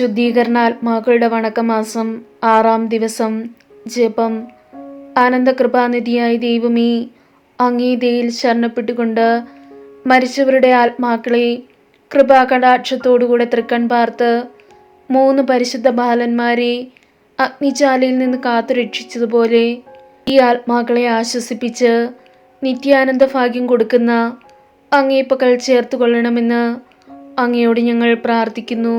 ശുദ്ധീകരണാത്മാക്കളുടെ വണക്കമാസം ആറാം ദിവസം ജപം. ആനന്ദകൃപാനിധിയായ ദൈവമേ അങ്ങീതയിൽ ശരണപ്പെട്ടുകൊണ്ട് മരിച്ചവരുടെ ആത്മാക്കളെ കൃപാകടാക്ഷത്തോടുകൂടെ തൃക്കൺ പാർത്ത് മൂന്ന് പരിശുദ്ധ ബാലന്മാരെ അഗ്നിജാലയിൽ നിന്ന് കാത്തു രക്ഷിച്ചതുപോലെ ഈ ആത്മാക്കളെ ആശ്വസിപ്പിച്ച് നിത്യാനന്ദ ഭാഗ്യം കൊടുക്കുന്ന അങ്ങേ പക്കൽ ചേർത്ത് കൊള്ളണമെന്ന് അങ്ങയോട് ഞങ്ങൾ പ്രാർത്ഥിക്കുന്നു.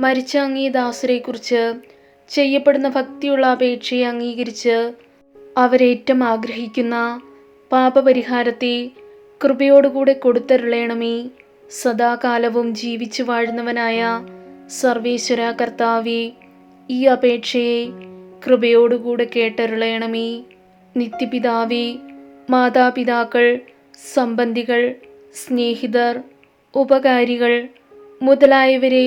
മരിച്ച അങ്ങേ ദാസരെക്കുറിച്ച് ചെയ്യപ്പെടുന്ന ഭക്തിയുള്ള അപേക്ഷയെ അംഗീകരിച്ച് അവരേറ്റം ആഗ്രഹിക്കുന്ന പാപപരിഹാരത്തെ കൃപയോടുകൂടെ കൊടുത്തരുളയണമേ സദാകാലവും ജീവിച്ചു വാഴുന്നവനായ സർവേശ്വര കർത്താവെ ഈ അപേക്ഷയെ കൃപയോടുകൂടെ കേട്ടരുളയണമേ നിത്യപിതാവേ മാതാപിതാക്കൾ സംബന്ധികൾ സ്നേഹിതർ ഉപകാരികൾ മുതലായവരെ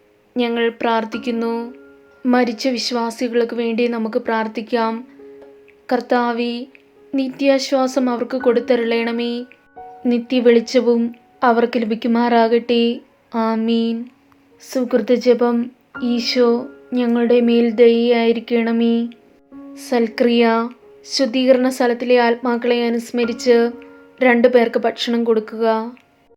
ഞങ്ങൾ പ്രാർത്ഥിക്കുന്നു. മരിച്ച വിശ്വാസികൾക്ക് വേണ്ടി നമുക്ക് പ്രാർത്ഥിക്കാം. കർത്താവി നിത്യാശ്വാസം അവർക്ക് കൊടുത്തരുളയണമേ നിത്യവെളിച്ചവും അവർക്ക് ലഭിക്കുമാറാകട്ടെ. ആമീൻ. സുഹൃത്ത് ജപം ഈശോ ഞങ്ങളുടെ മേൽ ദയായിരിക്കണമേ സൽക്രിയ ശുദ്ധീകരണ സ്ഥലത്തിലെ ആത്മാക്കളെ അനുസ്മരിച്ച് രണ്ടു പേർക്ക് ഭക്ഷണം കൊടുക്കുക.